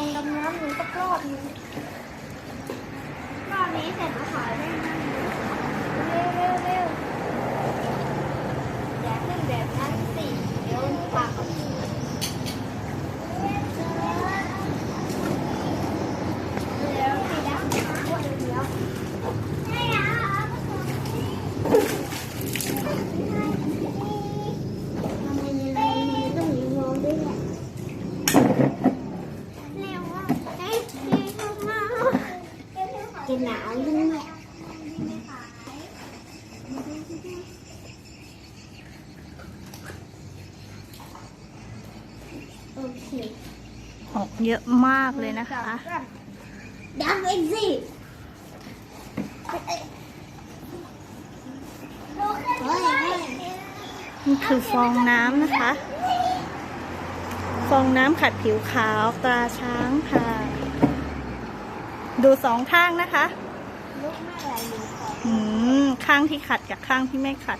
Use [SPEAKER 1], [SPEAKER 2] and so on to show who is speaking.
[SPEAKER 1] สักรอบนึงรอบนี้เสร็จมาขายได้นั่งเร็วเร็วเร็วอย่าขึ้นแบบนั้นสิเดี๋ยวปากเขาพี่เร็วสิดั จะหนาวยังไงโอเค
[SPEAKER 2] ออกเยอะมากเลยนะคะ
[SPEAKER 1] ดับเองสิ
[SPEAKER 2] นี่คือฟองน้ำนะคะ ฟองน้ำขัดผิวขาวตราช้างค่ะ ดูสองข้างนะคะ
[SPEAKER 1] ลุกไม่ไหลูข
[SPEAKER 2] ข้างที่ขัดกับข้างที่ไม่ขัด